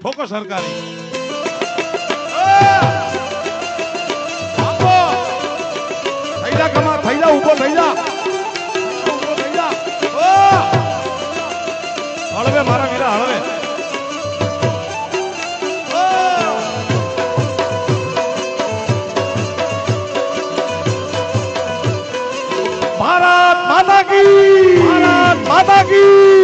ઠોકો સરકારી. થઈ જા કમા થઈ જા ઊભો થઈ જા! હળવે મારા વીરા હળવે ભારત માતા કી ભારત માતા કી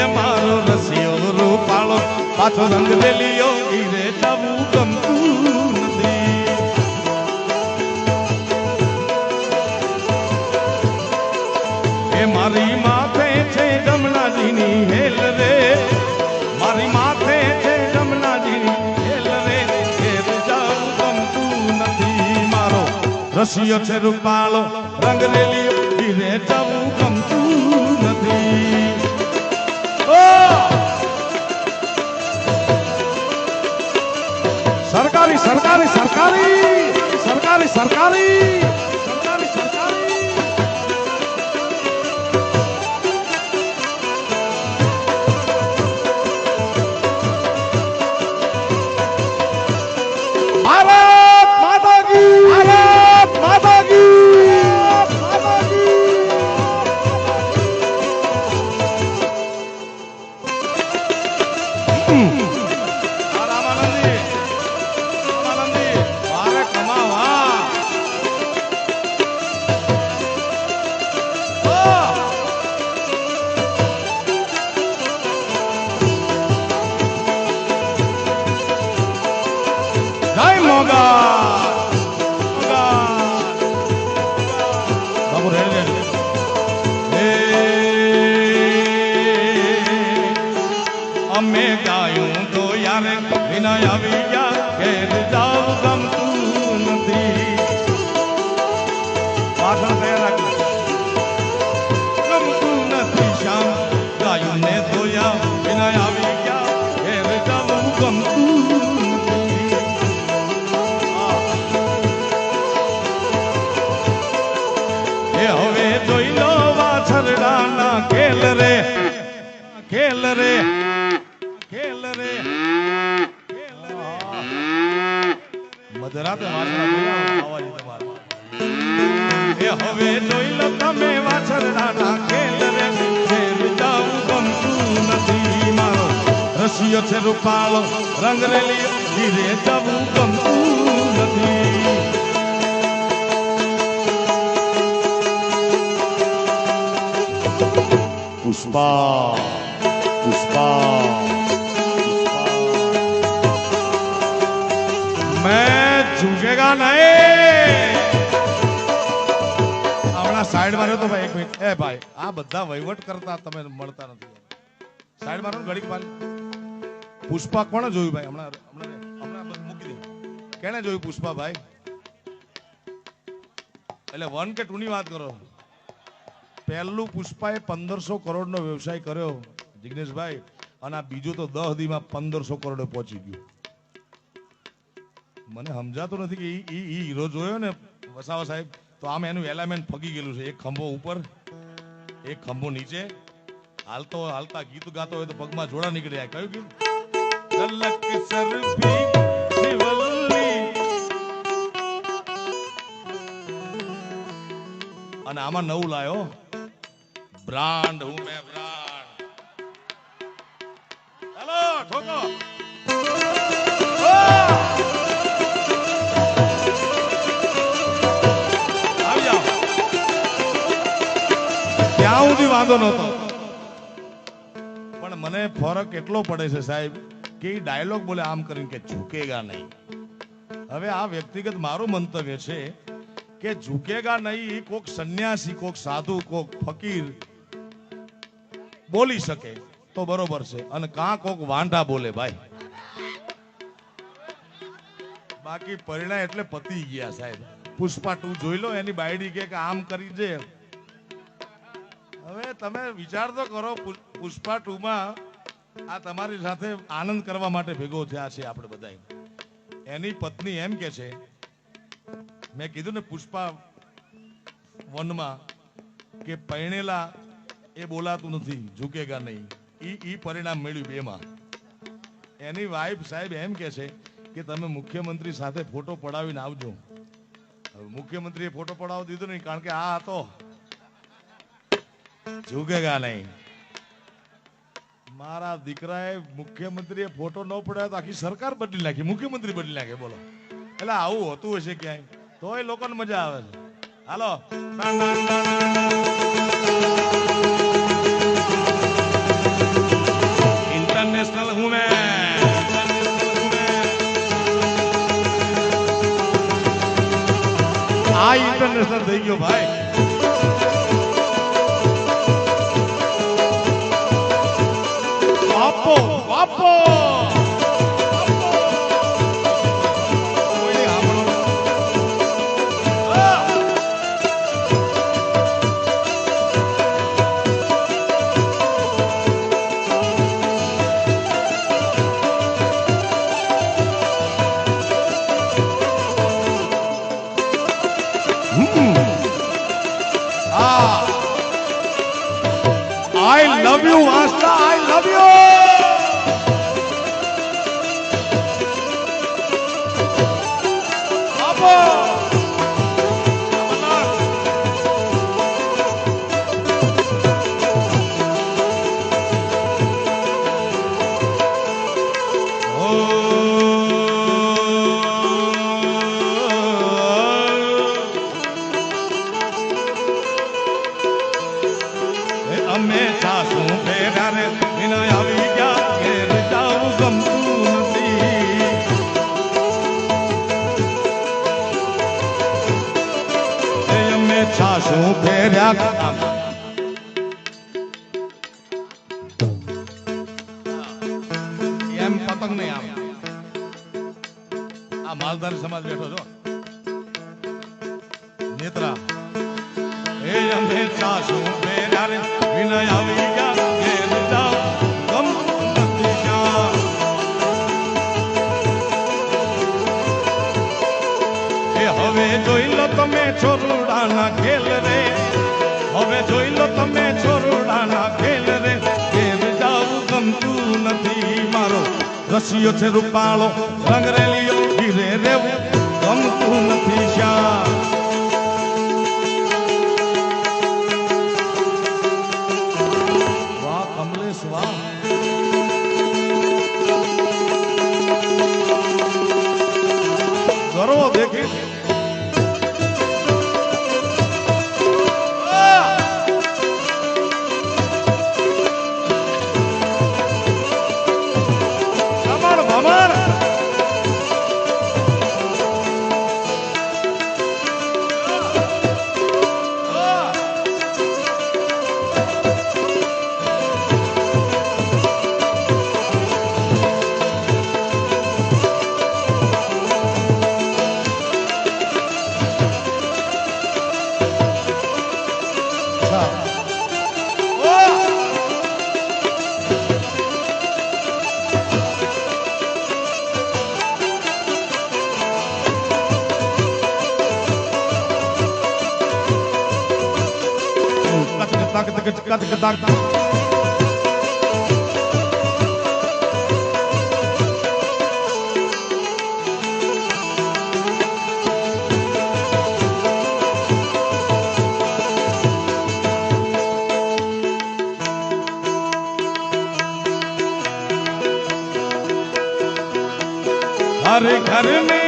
એ મારો રસિયો રૂપાળો પાછો રંગ રેલિયો ઘેરે જાવું ગમતું નથી. એ મારી માથે રસિયો છે રૂપાળો રંગ રેલિયો ધીરે જવું ગમતું નથી. સરકારી સરકારી સરકારી સરકારી સરકારી! આ એ હવે જોઈ લો વાછરડાના ખેલ રે. ખેલ રે. ખેલ રે. મધરાતે એ હવે જોઈ લો તમે વાછરડાના ખેલ રે. જાવું ગમતું છે રૂપાળો, રંગરેલી ધીરે જવું ગમતું પુષ્પા પુષ્પા મેં ઝૂકેગા નહીં. હમણાં સાઈડ માર્યો તો ભાઈ એક મિનિટ. એ ભાઈ, આ બધા વહીવટ કરતા તમે મળતા નથી. સાઈડ મારો ઘડીક પાલી પુષ્પા કોણે જોયું ભાઈ? હમણાં હમણાં હમણાં મૂકી દે. કેને જોયું પુષ્પા ભાઈ? એટલે વન કે ટુ ની વાત કરો. પહેલું પુષ્પાએ પંદરસો કરોડનો વ્યવસાય કર્યો, જિગ્નેશભાઈ, અને આ બીજું તો દહ દીમાં પંદરસો કરોડે પહોંચી ગયું. મને સમજાતું નથી કે એ હીરો જોયો ને વસાવા સાહેબ, તો આમ એનું એલામેન્ટ ફગી ગયેલું છે. એક ખંભો ઉપર, એક ખંભો નીચે. હાલતો હાલતા ગીત ગાતો હોય તો પગમાં જોડા નીકળી જાય. કયું ગીત. અને આમાં નવું લાયો. બ્રાન્ડ, હું મેં બ્રાન્ડ. ચાલો, ઠોકો. ત્યાં વાંધો નહોતો. પણ મને ફરક એટલો પડે છે સાહેબ કે એ ડાયલોગ બોલે આમ કરીને કે ઝૂકેગા નહીં. હવે આ વ્યક્તિગત મારું મંતવ્ય છે કે ઝૂકેગા નહીં, કોક સંન્યાસી, કોક સાધુ, કોક ફકીર બોલી શકે તો બરોબર છે. અને કાં કોક વાંઢા બોલે ભાઈ. બાકી પરિણા એટલે પતી ગયા સાહેબ. પુષ્પા ટુ જોઈ લો, એની બાયડી કે આમ કરી છે હવે તમે વિચાર તો કરો પુષ્પા ટુ માં આ તમારી સાથે આનંદ કરવા માટે ભેગો થયા છે આપણે બધા એની પત્ની એમ કે છે, મેં કીધું ને પુષ્પા વનમાં કે પૈણેલા એ બોલાતું નથી, ઝૂકેગા નહીં. એ પરિણામ મળ્યું બેમાં. એની વાઈફ સાહેબ એમ કે છે કે તમે મુખ્યમંત્રી સાથે ફોટો પડાવીને આવજો. મુખ્યમંત્રીએ ફોટો પડાવી દીધો નહીં, કારણ કે આ હતો. ઝૂકેગા નહીં. મારા દીકરાએ મુખ્યમંત્રીએ ફોટો ન પડાવ્યો તો આખી સરકાર બદલી નાખી, મુખ્યમંત્રી બદલી નાખે, બોલો. એટલે આવું હોતું હશે ક્યાંય. તોય લોકોને મજા આવે છે. હાલો. આ ઇન્ટરનેશનલ થઈ ગયો ભાઈ બાપો બાપો ¡Adiós! સાસુ ફેર્યા. એમ પતંગ નહીં આમ આ માલધારી સમાજ બેઠો છો. નેત્રા. એ અમે સાસુ વિનય આવી ક્યાં. એ હવે જોઈ લો તમે છોરુડાના તમે છોરુડાના ખેલ રે ઘેર જાવું ગમતું નથી મારો? રસિયો છે રૂપાળો, રંગરેલીઓ ઘીરે રેવું, ગમતું નથી શ્યામ. Tak tak tak tak tak tak. हर घर में अब एक ही